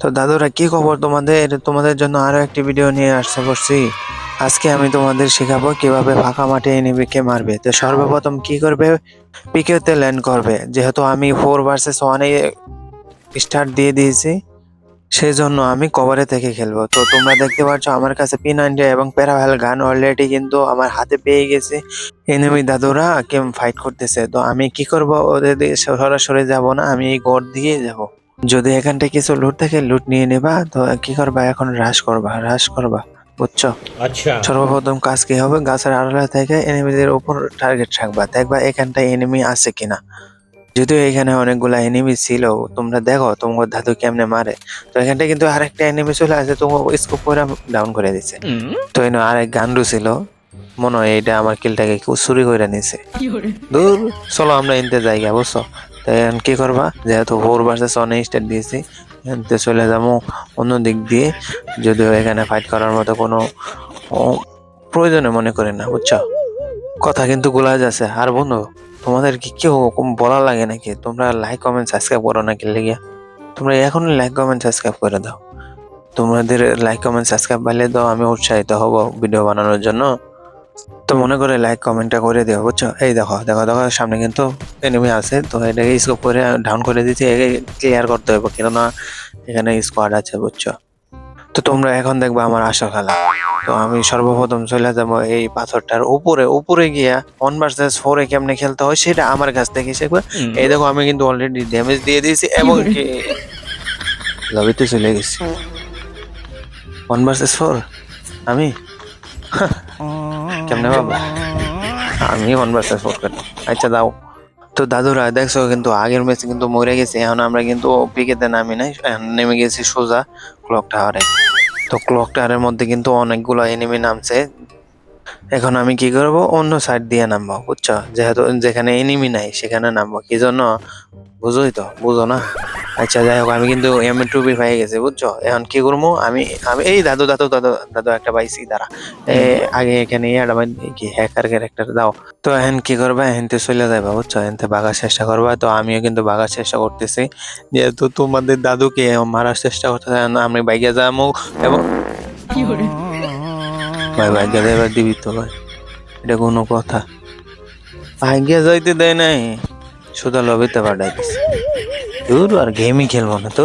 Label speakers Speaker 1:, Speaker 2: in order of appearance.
Speaker 1: তো দাদুরা, কি খবর তোমাদের? তোমাদের জন্য আরও একটি ভিডিও নিয়ে আসতে করছি আজকে আমি তোমাদের শেখাবো কীভাবে ফাঁকা মাঠে এনিমিকে মারবে। তো সর্বপ্রথম কি করবে? পিকেতে ল্যান্ড করবে। যেহেতু আমি ফোর ভার্সেস ওয়ানে স্টার্ট দিয়ে দিয়েছি সেই জন্য আমি কভারে থেকে খেলব। তো তোমরা দেখতে পাচ্ছ আমার কাছে পি নাইনটি এবং প্যারাভেল গান অলরেডি কিন্তু আমার হাতে পেয়ে গেছে। এনিমি দাদুরা কেম ফাইট করতেছে। তো আমি কি করব? ওদের সরাসরি যাব না, আমি এই গড় দিয়ে যাব। যদি এখানটা কিছু লুট থাকে লুট নিয়ে নেবা। তো কি করবা? এখন হ্রাস করবা হ্রাস করবা বুঝছ?
Speaker 2: আচ্ছা।
Speaker 1: সর্বপ্রথম কাজ কি হবে? গাছের আড়ালে থেকে এনিমিদের উপর টার্গেট রাখবা। দেখবা এখানটা এনিমি আছে কিনা। যদিও এখানে অনেকগুলা এনিমি ছিল তোমরা দেখো তোমার ধাতু কেমনে মারে। তো এখানটা কিন্তু আরেকটা এনিমি চলে আসে তোমার স্কোপ করে ডাউন করে দিছে। তো এনে আরেক গান্ডু ছিল। মনে হয় এটা আমার কিলটাকে চুরি করে নিছে। দূর চলো আমরা এনতে যাই বুঝছ? এখন কি করবা? যেহেতু ফোর ভার্সেস অনেক স্টার্ট দিয়েছি এনতে চলে যাব অন্য দিক দিয়ে। যদিও এখানে ফাইট করার মতো কোনো প্রয়োজনে মনে করি না, বুঝছ? কথা কিন্তু গোলা যাচ্ছে। আর বন্ধু, তোমাদের কি কেউ বলা লাগে নাকি? তোমরা লাইক কমেন্ট সাবস্ক্রাইব করো নাকি লেগে? তোমরা এখন লাইক কমেন্ট সাবস্ক্রাইব করে দাও। তোমাদের লাইক কমেন্ট সাবস্ক্রাইব পাইলে দাও। আমি উৎসাহিত হব ভিডিও বানানোর জন্য। তো মনে করে লাইক কমেন্টটা করে দিও বুঝছ? এই দেখো দেখো দেখো সামনে কিন্তু এনিমি আছে তো এটাকে স্কোপ করে ডাউন করে একে ক্লিয়ার করতে হবে কেননা এখানে স্কোয়াড আছে বুঝছ? তো তোমরা এখন দেখবা আমার আসল খেলা। তো আমি সর্বপ্রথম চলে যাব এই পাথরটার উপরে উপরে গিয়া ওয়ান ভার্সেস ফোরে কেমনে খেলতে হয় সেটা আমার কাছ থেকে শিখবে। এই দেখো আমি কিন্তু অলরেডি ড্যামেজ দিয়ে দিয়েছি এবং কি? লবিতে চলে গেছি। ওয়ান ভার্সেস ফোর আমি? কেমনে বাবা আমি ওয়ান ভার্সেস ফোর করি আচ্ছা দাও। তো দাদুরা, দেখছ, কিন্তু আগের ম্যাচে কিন্তু মরে গেছে। এখন আমরা কিন্তু পিকেতে নামি নাই। নেমে গেছি সোজা ক্লক টাওয়ারে তো ক্লক টাওয়ারের মধ্যে কিন্তু অনেকগুলো এনিমি নামছে। এখন আমি কি করব? অন্য সাইড দিয়ে নামবো, বুঝছ? যেহেতু যেখানে এনিমি নাই, সেখানে নামবো। কি জন্য? বুঝোই তো, বুঝো না? আচ্ছা যাই হোক আমি কিন্তু এম টু বি পাই গেছি বুঝছ? এখন কি করব? আমি আমি এই দাদু দাদু দাদু দাদু একটা পাইছি দাঁড়া। আগে এখানে দিয়ে কি হ্যাকার ক্যারেক্টার দাও। তো এখন কি করবা? এনতে চলে যাবা বুঝছ? এনতে বাগার চেষ্টা করবা। তো আমিও কিন্তু বাগার চেষ্টা করতেছি। যেহেতু তোমাদের দাদুকে মারার চেষ্টা করতেছে আমি বাইকে যাব এবং ভাই ভাগ্য এবার দিবি তো ভাই। এটা কোনো কথা। ভাগ্য যাইতে দেয় নাই শুধু লবিতে পাঠাই দিছে দূর আর গেমই খেলব না তো।